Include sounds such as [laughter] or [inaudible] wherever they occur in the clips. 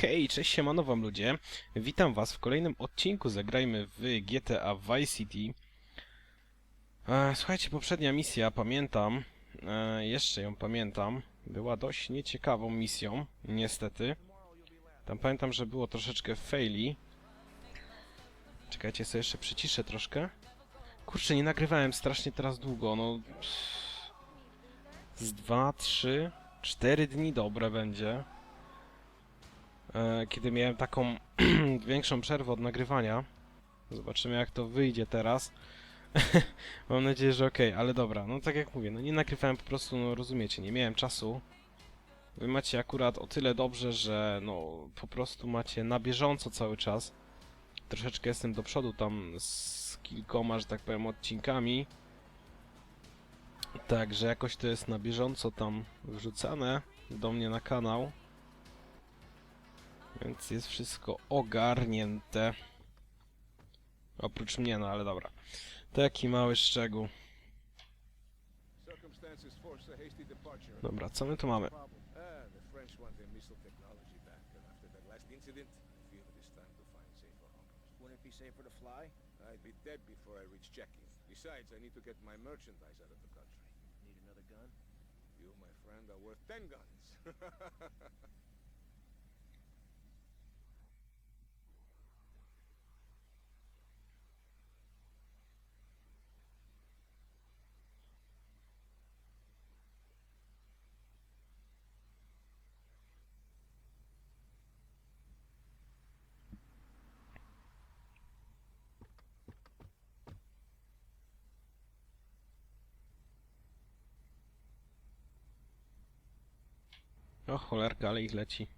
Hej, cześć siemano wam ludzie. Witam was w kolejnym odcinku Zagrajmy w GTA Vice City. E, słuchajcie, poprzednia misja, pamiętam, e, jeszcze ją pamiętam, była dość nieciekawą misją, niestety. Tam pamiętam, że było troszeczkę faili. Czekajcie, sobie jeszcze przyciszę troszkę. Kurczę, nie nagrywałem strasznie teraz długo, no... Z dwa, trzy, cztery dni dobre będzie kiedy miałem taką [clears throat] większą przerwę od nagrywania. Zobaczymy jak to wyjdzie teraz. [laughs] Mam nadzieję, że ok, ale dobra, no tak jak mówię, no nie nagrywałem po prostu, no rozumiecie, nie miałem czasu. Wy macie akurat o tyle dobrze, że no po prostu macie na bieżąco cały czas. Troszeczkę jestem do przodu tam z kilkoma, że tak powiem, odcinkami. Także jakoś to jest na bieżąco tam wrzucane do mnie na kanał. Więc jest wszystko ogarnięte. Oprócz mnie, no ale dobra. Taki mały szczegół. Dobra, co my tu mamy? Ah, I? I'd be dead before reach checking. Besides, I need to get my merchandise out of the country. Need another gun? You, my friend, are worth ten guns. [laughs] O cholerka, ale ich leci.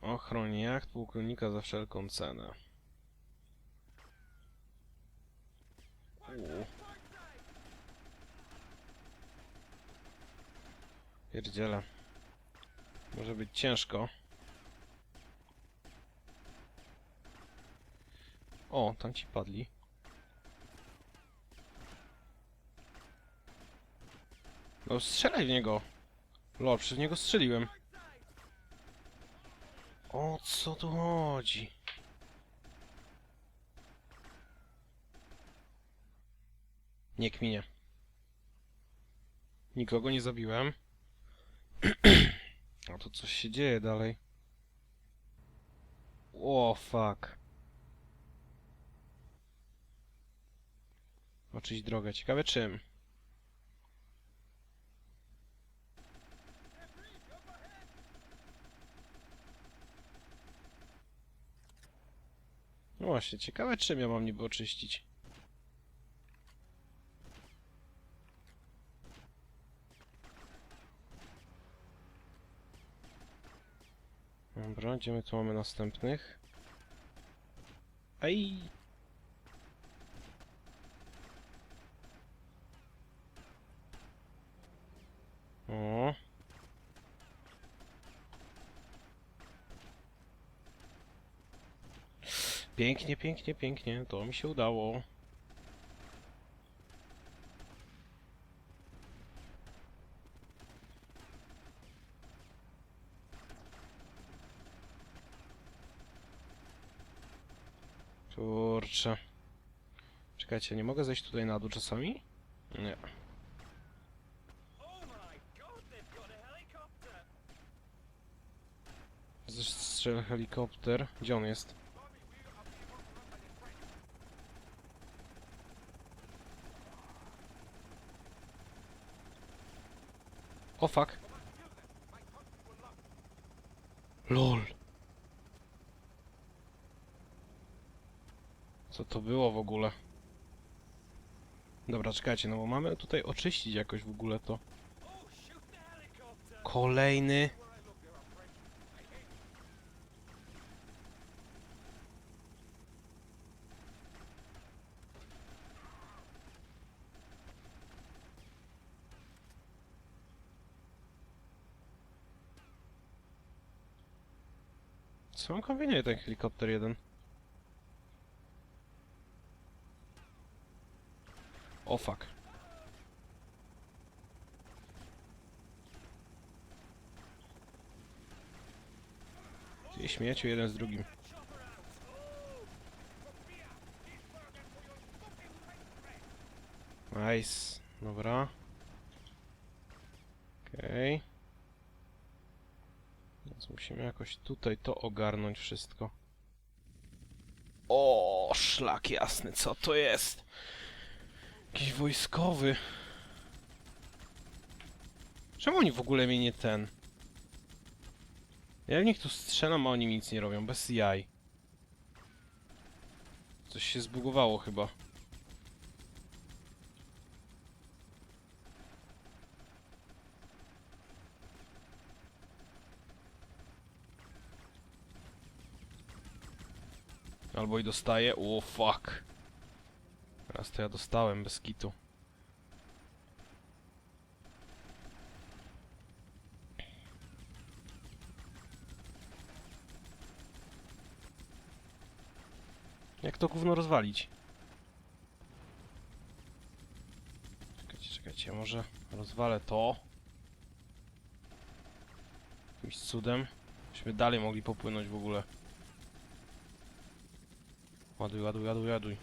Ochroń jacht pułkownika za wszelką cenę. Uuu. Pierdziele. Może być ciężko. O, tam ci padli. No strzelaj w niego. Lol, przez niego strzeliłem. O co tu chodzi? Nie kminie. Nikogo nie zabiłem. [clears throat] A tu coś się dzieje dalej. O fuck. Oczyść drogę. Ciekawe czym. No właśnie, ciekawe czym ja mam niby oczyścić. Dobra, gdzie my tu mamy następnych? Ej! O. Pięknie, pięknie, pięknie. To mi się udało. Kurczę. Czekajcie, nie mogę zejść tutaj na dół czasami? Nie. Zestrzel helikopter. Gdzie on jest? O fuck. LOL. Co to było w ogóle? Dobra, czekajcie, no bo mamy tutaj oczyścić jakoś w ogóle to. Kolejny. Co on kombinuje ten helikopter jeden? O oh, fuck. Ty śmieciu jeden z drugim. Nice. Dobra. Okej. Okay. Więc musimy jakoś tutaj to ogarnąć wszystko. O, szlak jasny, co to jest? Jakiś wojskowy. Czemu oni w ogóle mnie nie ten? Ja w nich tu strzelam, a oni mi nic nie robią, bez jaj. Coś się zbugowało chyba. Albo i dostaję. O fuck. Teraz to ja dostałem bez kitu. Jak to gówno rozwalić? Czekajcie, czekajcie, może rozwalę to. Jakimś cudem. Byśmy dalej mogli popłynąć w ogóle. Ładuj, ładuj, ładuj, ładuj.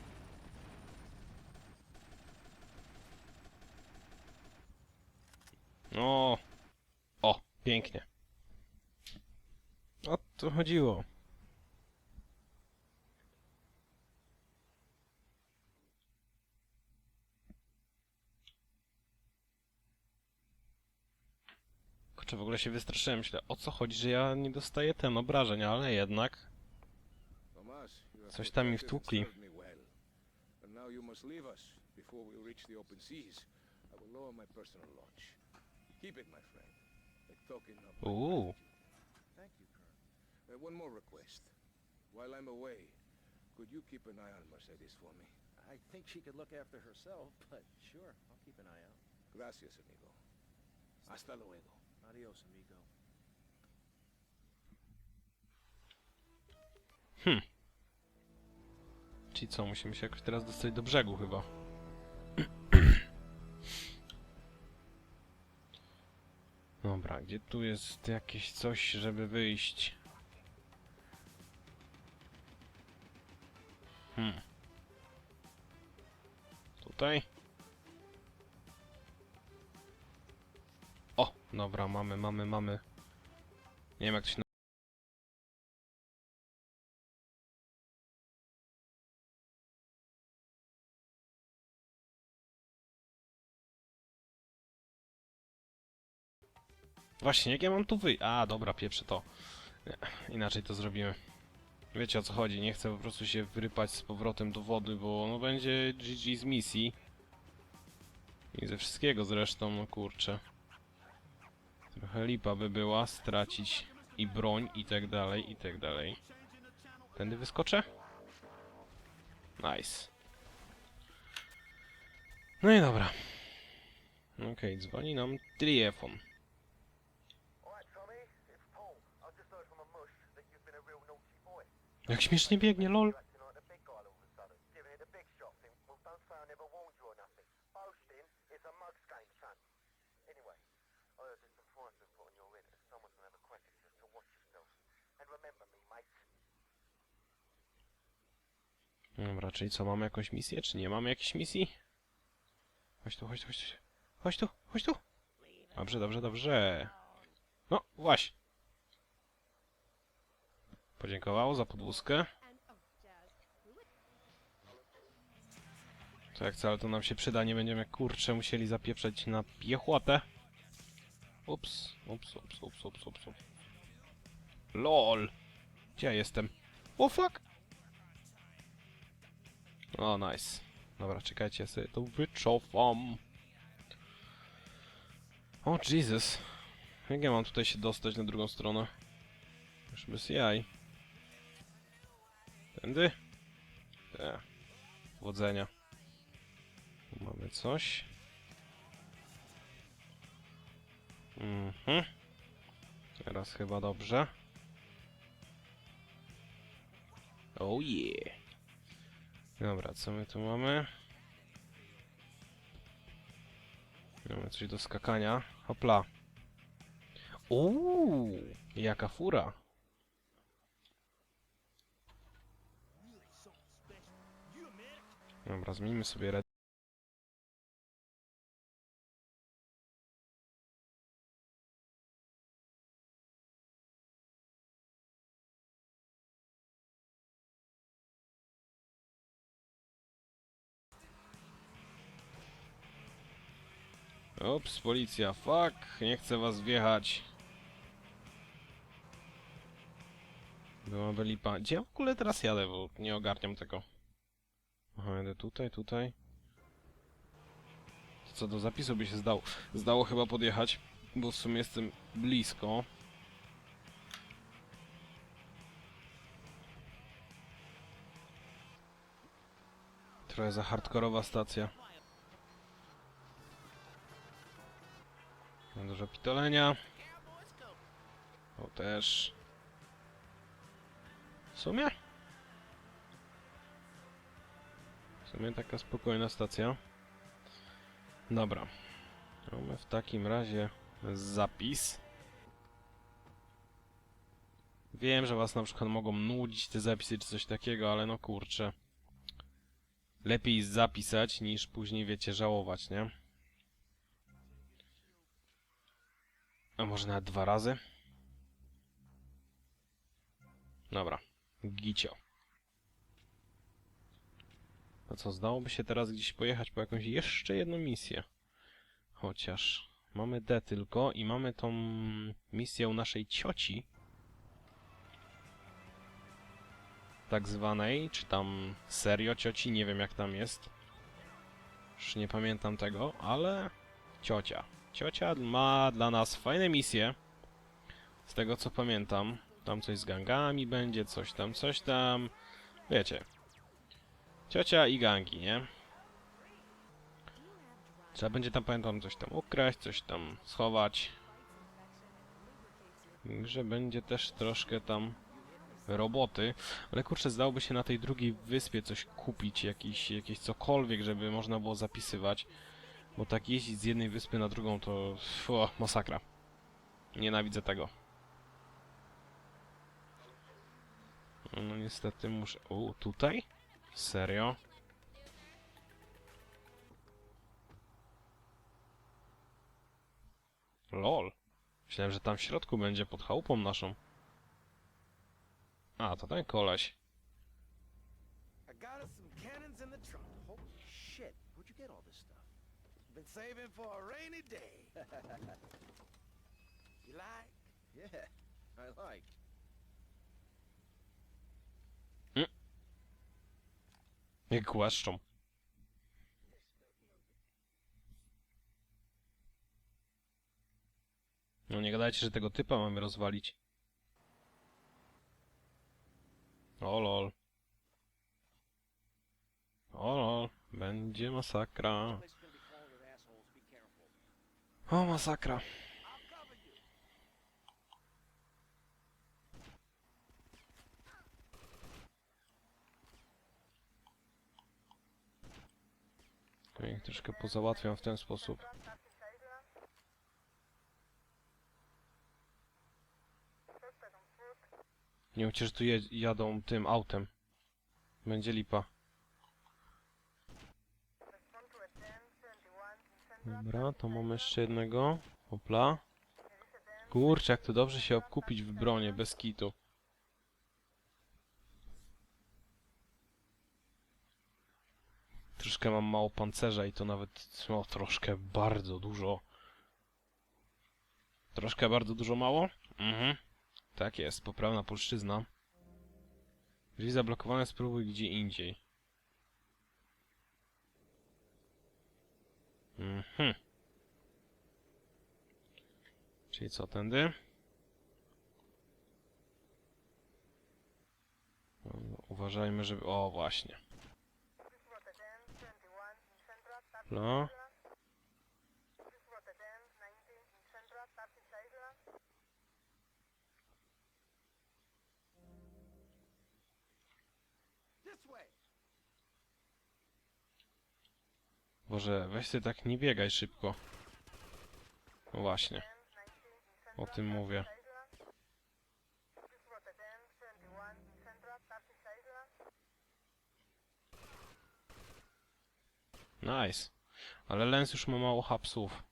O! O, pięknie. O to chodziło. Kurczę, w ogóle się wystraszyłem. Myślę, o co chodzi, że ja nie dostaję ten obrażeń, ale jednak... Coś tam mi wtłukli. Ooh. One more request. While I'm away, could you keep an eye on Mercedes for me? I think she could look after herself, but sure, I'll keep an eye out. Gracias, amigo. Hasta luego. Adios, amigo. Hmm. Czyli co, musimy się jakoś teraz dostać do brzegu chyba. [clears throat] Dobra, gdzie tu jest jakieś coś, żeby wyjść? Hmm. Tutaj? O, dobra, mamy, mamy, mamy. Nie wiem jak to się Właśnie, jak ja mam tu wyjść? A, dobra, pieprzę to. Nie, inaczej to zrobimy. Wiecie o co chodzi, nie chcę po prostu się wyrypać z powrotem do wody, bo no będzie GG z misji. I ze wszystkiego zresztą, no kurczę. Trochę lipa by była stracić i broń i tak dalej, i tak dalej. Tędy wyskoczę? Nice. No i dobra. Okej, dzwoni nam telefon. Jak śmiesznie biegnie, lol. Dobra, czyli co, mamy jakąś misję, czy nie mamy jakiejś misji? Chodź tu, chodź tu, chodź tu. Chodź tu, chodź tu. Dobrze, dobrze, dobrze. No, właśnie. Podziękował za podwózkę. To jak wcale to nam się przyda, nie będziemy kurczę musieli zapieprzeć na piechotę. Ups, ups, ups, ups, ups, ups, ups. LOL. Gdzie ja jestem? O fuck! O, nice. Dobra, czekajcie, ja sobie to wyczofam. O, Jesus. Jak ja mam tutaj się dostać na drugą stronę? Już bez jaj. Tędy? Te. Wodzenia. Tu mamy coś. Mhm. Teraz chyba dobrze. Oh yeah. Dobra, co my tu mamy? Mamy coś do skakania. Hopla. Uuu, jaka fura. Dobra, zmienimy sobie. Ups, policja, fuck, nie chcę was wjechać. Byłaby lipa. Gdzie ja w ogóle teraz jadę, bo nie ogarniam tego. Aha, jadę tutaj, tutaj. Co do zapisu by się zdało, zdało chyba podjechać, bo w sumie jestem blisko. Trochę za hardkorowa stacja. Ma Dużo pitolenia. O też. W sumie? W sumie taka spokojna stacja. Dobra. Mamy w takim razie zapis. Wiem, że was na przykład mogą nudzić te zapisy czy coś takiego, ale no kurczę. Lepiej zapisać niż później, wiecie, żałować, nie? A może nawet dwa razy? Dobra. Gicio. A co, zdałoby się teraz gdzieś pojechać po jakąś jeszcze jedną misję. Chociaż mamy D tylko i mamy tą misję u naszej cioci. Tak zwanej, czy tam serio cioci, nie wiem jak tam jest. Już nie pamiętam tego, ale ciocia. Ciocia ma dla nas fajne misje. Z tego co pamiętam. Tam coś z gangami będzie, coś tam, coś tam. Wiecie. Ciocia i gangi, nie? Trzeba będzie tam, pamiętam, coś tam ukraść, coś tam schować. Że będzie też troszkę tam roboty. Ale kurczę, zdałoby się na tej drugiej wyspie coś kupić, jakiś, jakieś cokolwiek, żeby można było zapisywać. Bo tak jeździć z jednej wyspy na drugą to... O, masakra. Nienawidzę tego. No niestety muszę... O, tutaj? Serio? Lol. Myślałem, że tam w środku będzie pod chałupą naszą. A, to ten koleś. I got us some cannons in the trunk. Holy shit, where'd you get all this stuff? Been saving for a rainy day. [laughs] you like? Yeah, I like. Jak głaszczą. No nie gadajcie, że tego typa mamy rozwalić. O lol. O lol. Będzie masakra. Place is gonna be crawling with assholes. Be careful. O masakra. I'll cover you. To ich troszkę pozałatwiam w ten sposób. Nie mówcie, że tu jadą tym autem. Będzie lipa. Dobra, to mamy jeszcze jednego. Opla. Kurczę, jak to dobrze się obkupić w bronie, bez kitu. Troszkę mam mało pancerza i to nawet, no troszkę bardzo dużo. Troszkę bardzo dużo mało? Mhm. Tak jest, poprawna polszczyzna. Jeżeli zablokowane, spróbuj gdzie indziej. Mhm. Czyli co, tędy? Uważajmy, żeby... O, właśnie. No. Boże, weź ty tak nie biegaj szybko. No właśnie. O tym mówię. Nice. Ale Lens już ma mało hapsów.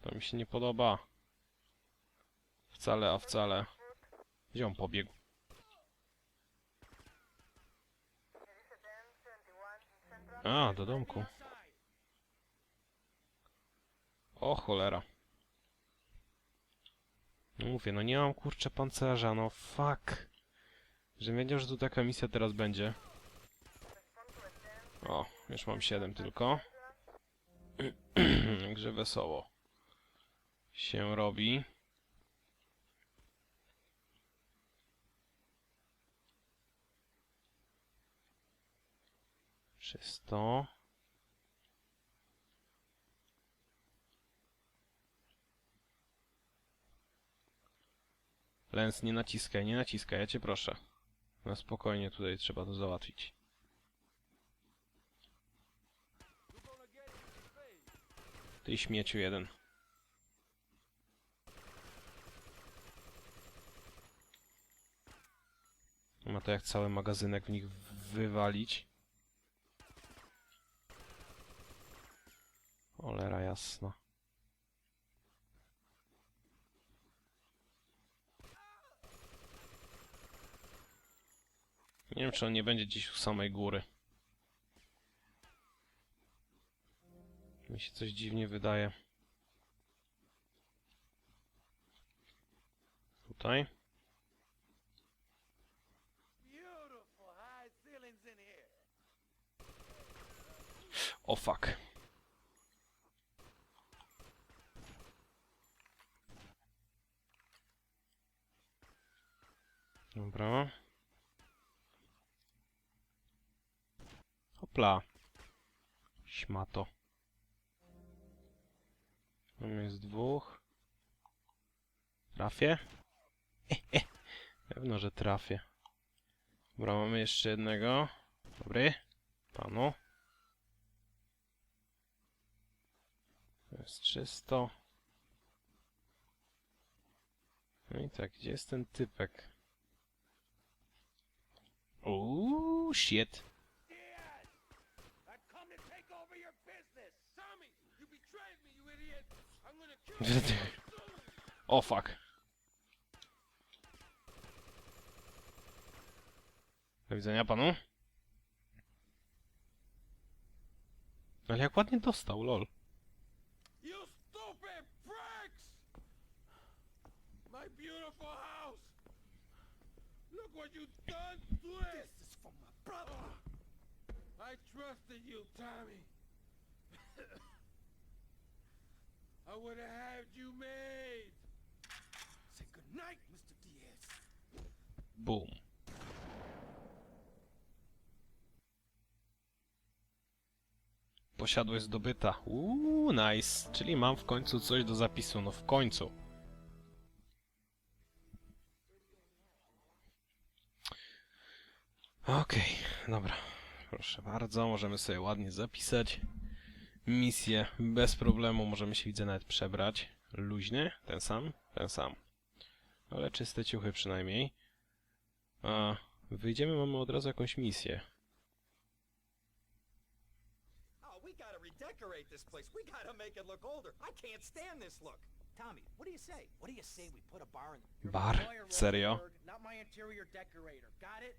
To mi się nie podoba. Wcale, a wcale. Gdzie on pobiegł? A, do domku. O cholera. No mówię, no nie mam kurczę pancerza, no fuck. Że wiedział, że tu taka misja teraz będzie. O, już mam 7 tylko. [clears throat] Także wesoło. Się robi. Czysto. Lens, nie naciskaj, nie naciskaj, ja cię proszę. Na spokojnie tutaj trzeba to załatwić. Ty śmieciu jeden. Ma to jak cały magazynek w nich wywalić. Olera jasna. Nie wiem, czy on nie będzie gdzieś u samej góry. Mi się coś dziwnie wydaje. Tutaj. O fuck. Dobra. Hopla. Śmato. Tam jest dwóch. Trafię? [laughs] Pewno, że trafię. Dobra, mamy jeszcze jednego. Dobry. Panu. Jest czysto. No i tak, gdzie jest ten typek? Uuu, shit. I've come to take over your business! Tommy, you betrayed me, you idiot! I'm gonna kill you! soon! [laughs] O fuck. Do widzenia panu. Ale jak ładnie dostał, lol. I trusted you, Tommy. [laughs] I would have had you made. Say goodnight, Mr. Diaz. Boom. Posiadłość zdobyta. Uuu, nice. Czyli mam w końcu coś do zapisu. No w końcu. Okej, dobra. Proszę bardzo, możemy sobie ładnie zapisać misję bez problemu. Możemy się widzę nawet przebrać. Luźny, ten sam, ten sam. Ale czyste ciuchy przynajmniej. A wyjdziemy, mamy od razu jakąś misję. Oh, we gotta redecorate this place. We gotta make it look older. I can't stand this look. Tommy, what do you say? What do you say we put a bar in? You're Bar? Serio? Not my interior decorator. Got it?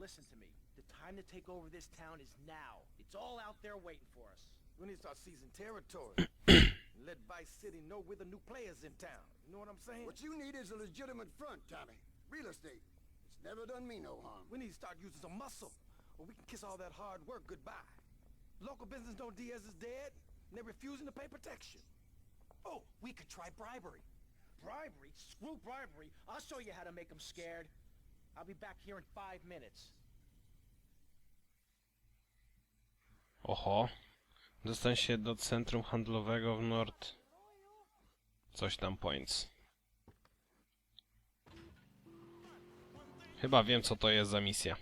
Listen to me. The time to take over this town is now. It's all out there waiting for us. We need to start seizing territory. [clears throat] let Vice City know we're the new players in town. You know what I'm saying? What you need is a legitimate front, Tommy. Real estate. It's never done me no harm. We need to start using some muscle, or we can kiss all that hard work goodbye. Local business know Diaz is dead, and they're refusing to pay protection. Oh, we could try bribery. Bribery? Screw bribery. I'll show you how to make them scared. I'll be back here in five minutes. Oho. Dostań się do centrum handlowego w Nord... Coś tam points. Chyba wiem, co to jest za misja.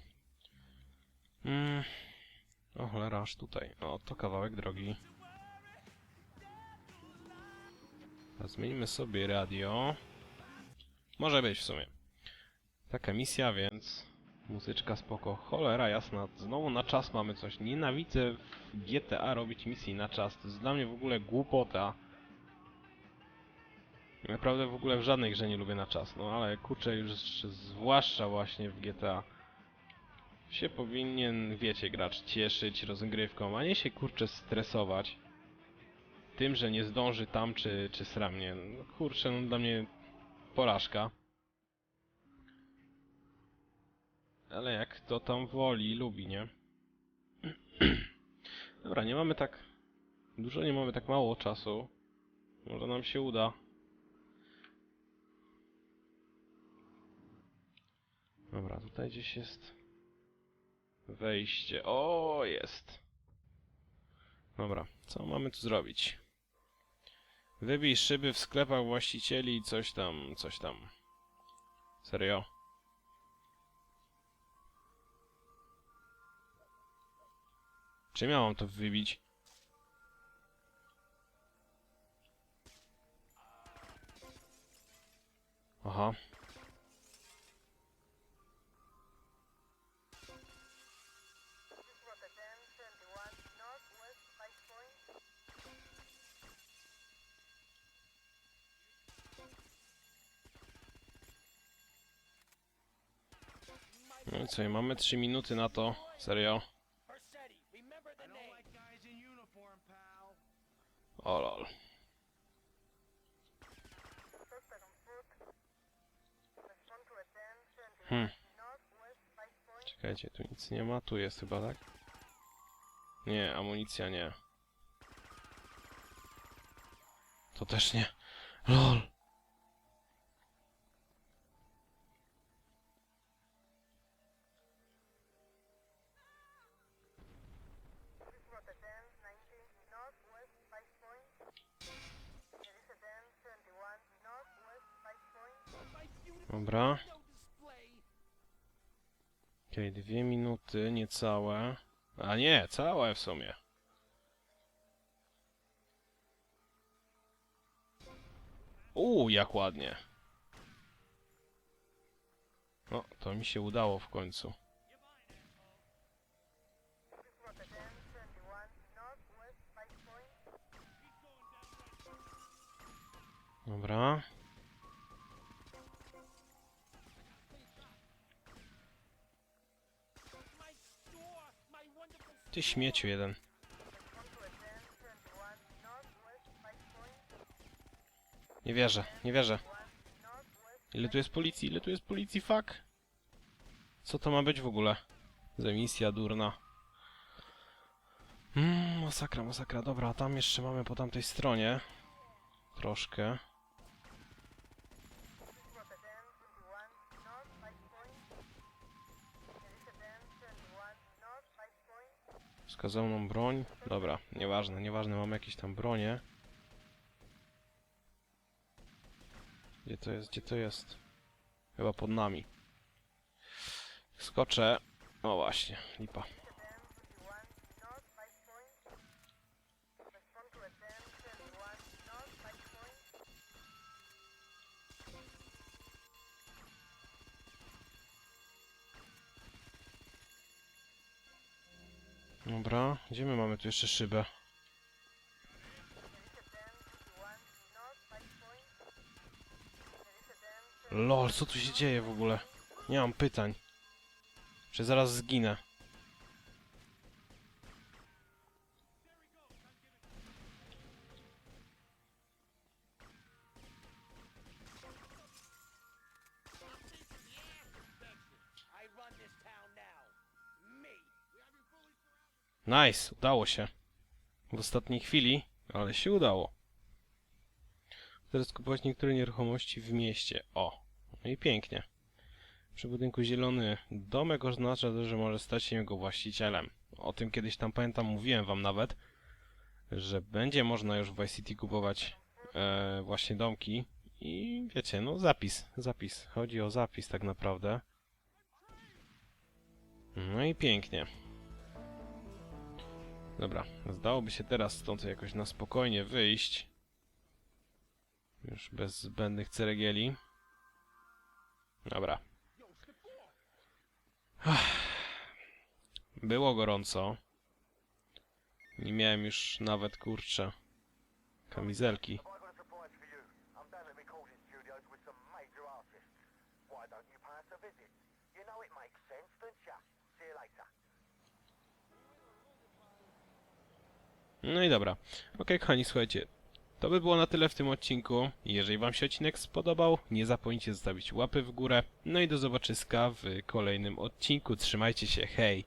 Mm. O cholera, aż tutaj. O, to kawałek drogi. Zmienimy sobie radio. Może być w sumie. Taka misja, więc Muzyczka spoko. Cholera jasna, znowu na czas mamy coś. Nienawidzę w GTA robić misji na czas. To jest dla mnie w ogóle głupota. Naprawdę w ogóle w żadnej grze nie lubię na czas. No ale kurczę już zwłaszcza właśnie w GTA się powinien, wiecie, gracz cieszyć rozgrywką, a nie się kurczę stresować tym, że nie zdąży tam czy, czy sramnie. No, kurczę, no dla mnie porażka. Ale jak kto tam woli, lubi, nie? [clears throat] Dobra, nie mamy tak dużo, nie mamy tak mało czasu. Może nam się uda. Dobra, tutaj gdzieś jest wejście. O, jest. Dobra, co mamy tu zrobić? Wybij szyby w sklepach właścicieli i coś tam, coś tam. Serio? Czym ja mam to wybić? Aha. Rotterdam 71, northwest 5 point. No i co, i mamy 3 minuty na to. Serio? O lol. Suspect on foot. Respond to Rotterdam 71, Hmm. northwest 5 point. Czekajcie, tu nic nie ma. Tu jest chyba, tak? Nie, amunicja nie. To też nie. LOL. Dobra. Okej, dwie minuty, niecałe. A nie, całe w sumie. Uuu, jak ładnie. No, to mi się udało w końcu. Rotterdam 71, northwest 5 point. Dobra. Ty śmieciu jeden. Rotterdam 71, northwest 5 point. Nie wierzę, nie wierzę. Ile tu jest policji? Ile tu jest policji? Fuck. Co to ma być w ogóle? Za misja durna. Mmm, masakra, masakra. Dobra, a tam jeszcze mamy po tamtej stronie. Troszkę. Nam broń. Dobra, nieważne, nieważne, mamy jakieś tam bronie. Gdzie to jest, gdzie to jest? Chyba pod nami. Skoczę. O właśnie, lipa. Dobra, gdzie my mamy tu jeszcze szybę? Rotterdam 51, north 5 point. Rotterdam Lol, co tu się dzieje w ogóle? Nie mam pytań. Czy zaraz zginę? Nice, udało się. W ostatniej chwili, ale się udało. Teraz kupować niektóre nieruchomości w mieście. O, no i pięknie. Przy budynku zielony domek oznacza, że może stać się jego właścicielem. O tym kiedyś tam pamiętam, mówiłem wam nawet, że będzie można już w Vice City kupować e, właśnie domki. I wiecie, no zapis, zapis. Chodzi o zapis tak naprawdę. No i pięknie. Dobra, zdałoby się teraz stąd jakoś na spokojnie wyjść. Już bez zbędnych ceregieli. Dobra. Było gorąco. Nie miałem już nawet kurczę kamizelki. No i dobra. Okej, kochani, słuchajcie. To by było na tyle w tym odcinku. Jeżeli Wam się odcinek spodobał, nie zapomnijcie zostawić łapy w górę. No i do zobaczyska w kolejnym odcinku. Trzymajcie się, hej!